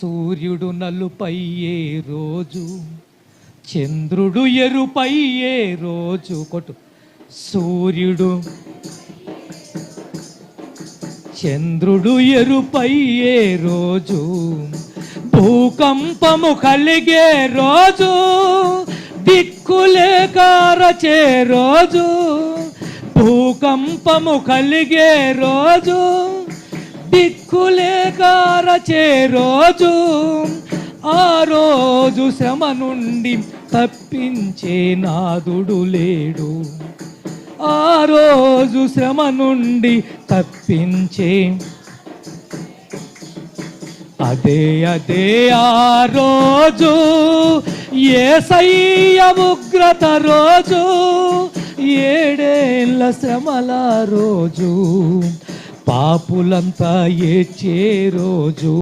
సూర్యుడు నలుపయ్యే రోజు? చంద్రుడు ఎరుపయ్యే రోజు? కొట్టు. సూర్యుడు. చంద్రుడు ఎరుపయ్యే రోజు? భూకంపము కలిగే రోజు? దిక్కులేకారచే రోజు? భూకంపము కలిగే రోజు? దిక్కులేకారచే రోజు ఆ రోజు శ్రమ నుండి తప్పించే నాదుడు లేడు. ఆ రోజు శ్రమ నుండి తప్పించే. అదే అదే ఆ రోజు ఏసయ్య ఉగ్రత రోజు ఏడేళ్ళ శ్రమల రోజు. పాపులంతా ఏచే రోజు.